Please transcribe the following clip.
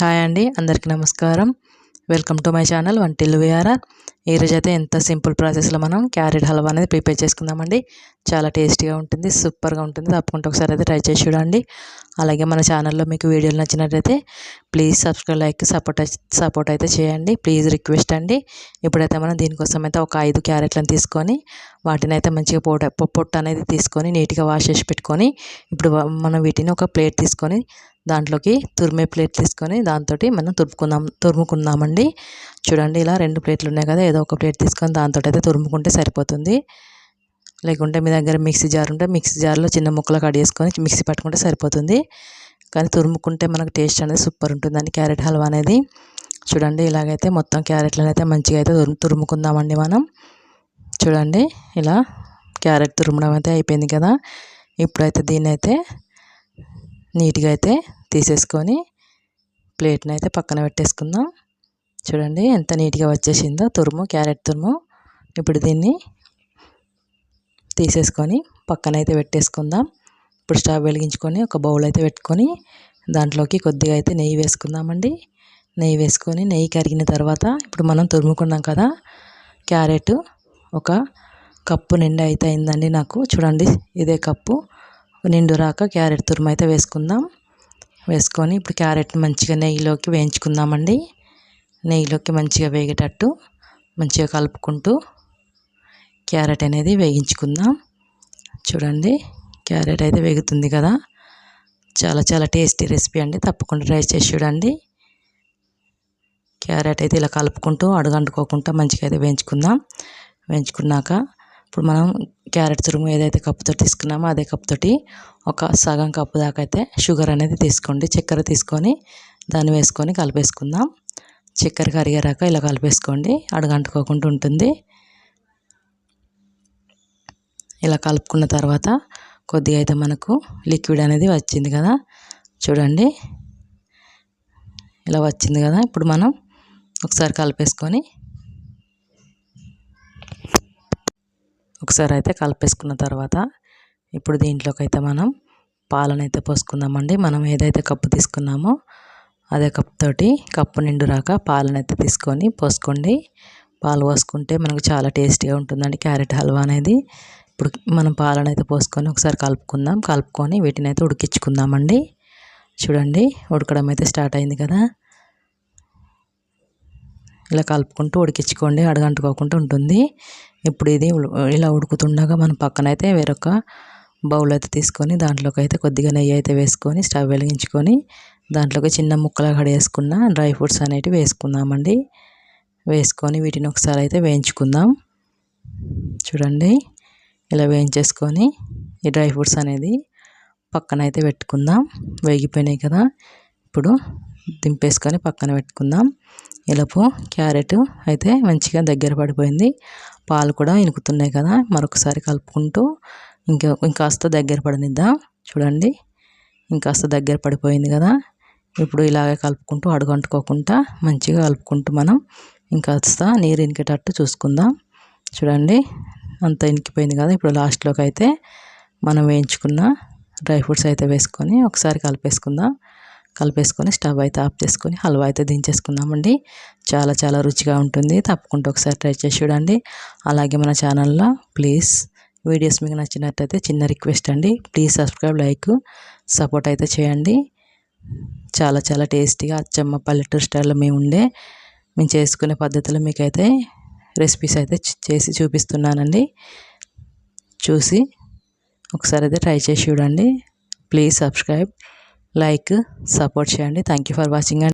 Hi అండి అందరికీ నమస్కారం. Welcome to my channel Vantillu V R R ఈరోజు అయితే ఎంత సింపుల్ ప్రాసెస్లో మనం క్యారెట్ హల్వా అనేది ప్రిపేర్ చేసుకుందామండి. చాలా టేస్టీగా ఉంటుంది సూపర్గా ఉంటుంది. తప్పకుండా ఒకసారి అయితే ట్రై చేసి చూడండి. అలాగే మన ఛానల్లో మీకు వీడియోలు నచ్చినట్లయితే please subscribe like support support అయితే చేయండి. ప్లీజ్ రిక్వెస్ట్ అండి. ఇప్పుడైతే మనం దీనికోసం అయితే ఒక ఐదు క్యారెట్లను తీసుకొని వాటిని అయితే మంచిగా పొట్ట పొట్టు అనేది తీసుకొని నీట్గా వాష్ చేసి పెట్టుకొని ఇప్పుడు మనం వీటిని ఒక ప్లేట్ తీసుకొని దాంట్లోకి తురిమే ప్లేట్ తీసుకొని దాంతో మనం తురుముకుందాం తురుముకుందామండి. చూడండి ఇలా రెండు ప్లేట్లు ఉన్నాయి కదా ఏదో ఒక ప్లేట్ తీసుకొని దాంతో అయితే తురుముకుంటే సరిపోతుంది. లేకుంటే మీ దగ్గర మిక్సీ జార్ ఉంటే మిక్సీ జార్లో చిన్న ముక్కలు కట్ చేసుకొని మిక్సీ పట్టుకుంటే సరిపోతుంది. కానీ తురుముకుంటే మనకు టేస్ట్ అనేది సూపర్ ఉంటుందండి క్యారెట్ హల్వా అనేది. చూడండి ఇలాగైతే మొత్తం క్యారెట్లను అయితే మంచిగా అయితే తురుముకుందామండి మనం. చూడండి ఇలా క్యారెట్ తురుమడం అయితే అయిపోయింది కదా. ఇప్పుడైతే దీన్ని అయితే నీట్గా అయితే తీసేసుకొని ప్లేట్ని అయితే పక్కన పెట్టేసుకుందాం. చూడండి ఎంత నీట్గా వచ్చేసిందో తురుము క్యారెట్ తురుము. ఇప్పుడు దీన్ని తీసేసుకొని పక్కన అయితే పెట్టేసుకుందాం. ఇప్పుడు స్టవ్ వెలిగించుకొని ఒక బౌల్ అయితే పెట్టుకొని దాంట్లోకి కొద్దిగా అయితే నెయ్యి వేసుకుందామండి. నెయ్యి వేసుకొని నెయ్యి కరిగిన తర్వాత ఇప్పుడు మనం తురుముకున్నాం కదా క్యారెట్ ఒక కప్పు నిండా అయితే అయిందండి నాకు. చూడండి ఇదే కప్పు నిండు రాక క్యారెట్ తురుము అయితే వేసుకుందాం. వేసుకొని ఇప్పుడు క్యారెట్ మంచిగా నెయ్యిలోకి వేయించుకుందామండి. నెయ్యిలోకి మంచిగా వేగేటట్టు మంచిగా కలుపుకుంటూ క్యారెట్ అనేది వేయించుకుందాం చూడండి క్యారెట్ అయితే వేగుతుంది కదా. చాలా చాలా టేస్టీ రెసిపీ అండి. తప్పకుండా ట్రై చేసి చూడండి. క్యారెట్ అయితే ఇలా కలుపుకుంటూ అడుగంటుకోకుండా మంచిగా అయితే వేయించుకుందాం. వేయించుకున్నాక ఇప్పుడు మనం క్యారెట్ తురుము ఏదైతే కప్పుతో తీసుకున్నామో అదే కప్పుతోటి ఒక సగం కప్పు దాకా అయితే షుగర్ అనేది తీసుకోండి. చక్కెర తీసుకొని దాన్ని వేసుకొని కలిపేసుకుందాం. చక్కెర కరిగేరాక ఇలా కలిపేసుకోండి. అడుగంటుకోకుండా ఉంటుంది. ఇలా కలుపుకున్న తర్వాత కొద్దిగా అయితే మనకు లిక్విడ్ అనేది వచ్చింది కదా. చూడండి. ఇలా వచ్చింది కదా. ఇప్పుడు మనం ఒకసారి కలిపేసుకొని ఒకసారి అయితే కలిపేసుకున్న తర్వాత ఇప్పుడు దీంట్లోకి అయితే మనం పాలను అయితే పోసుకుందామండి. మనం ఏదైతే కప్పు తీసుకున్నామో అదే కప్పు తోటి కప్పు నిండు రాక పాలను అయితే తీసుకొని పోసుకోండి. పాలు పోసుకుంటే మనకు చాలా టేస్టీగా ఉంటుందండి క్యారెట్ హల్వా అనేది. ఇప్పుడు మనం పాలను అయితే పోసుకొని ఒకసారి కలుపుకుందాం. కలుపుకొని వీటిని అయితే ఉడికించుకుందామండి. చూడండి ఉడకడం అయితే స్టార్ట్ అయింది కదా. ఇలా కలుపుకుంటూ ఉడికించుకోండి. అడగంటుకోకుండా ఉంటుంది. ఇప్పుడు ఇది ఇలా ఉడుకుతుండగా మనం పక్కన అయితే వేరొక బౌల్ అయితే తీసుకొని దాంట్లోకి అయితే కొద్దిగా నెయ్యి అయితే వేసుకొని స్టవ్ వెలిగించుకొని దాంట్లోకి చిన్న ముక్కలు కడేసుకున్న డ్రై ఫ్రూట్స్ అనేటివి వేసుకుందామండి. వేసుకొని వీటిని ఒకసారి అయితే వేయించుకుందాం. చూడండి. ఇలా వేయించేసుకొని ఈ డ్రై ఫ్రూట్స్ అనేది పక్కన అయితే పెట్టుకుందాం. వేగిపోయినాయి కదా. ఇప్పుడు దింపేసుకొని పక్కన పెట్టుకుందాం. ఇలాపు క్యారెట్ అయితే మంచిగా దగ్గర పడిపోయింది. పాలు కూడా ఇనుకుతున్నాయి కదా మరొకసారి కలుపుకుంటూ ఇంకా ఇంకాస్త దగ్గర పడనిద్దాం. చూడండి ఇంకాస్త దగ్గర పడిపోయింది కదా. ఇప్పుడు ఇలాగే కలుపుకుంటూ అడుగంటుకోకుండా మంచిగా కలుపుకుంటూ మనం ఇంకాస్త నీరు ఇనికేటట్టు చూసుకుందాం. చూడండి అంత ఇనికిపోయింది కదా. ఇప్పుడు లాస్ట్లోకి అయితే మనం వేయించుకున్న డ్రై ఫ్రూట్స్ అయితే వేసుకొని ఒకసారి కలిపేసుకుందాం. కలిపేసుకొని స్టవ్ అయితే ఆఫ్ చేసుకొని హల్వా అయితే దించేసుకుందామండి. చాలా చాలా రుచిగా ఉంటుంది. తప్పకుండా ఒకసారి ట్రై చేసి చూడండి. అలాగే మన ఛానల్లో ప్లీజ్ వీడియోస్ మీకు నచ్చినట్టయితే చిన్న రిక్వెస్ట్ అండి. ప్లీజ్ సబ్స్క్రైబ్ లైక్ సపోర్ట్ అయితే చేయండి. చాలా చాలా టేస్టీగా అచ్చమ్మ పల్లెటూరు స్టైల్లో మేము ఉండే మేము చేసుకునే పద్ధతిలో మీకైతే రెసిపీస్ అయితే చేసి చూపిస్తున్నానండి. చూసి ఒకసారి అయితే ట్రై చేసి చూడండి. Please subscribe. లైక్ సపోర్ట్ చేయండి. Thank you for watching and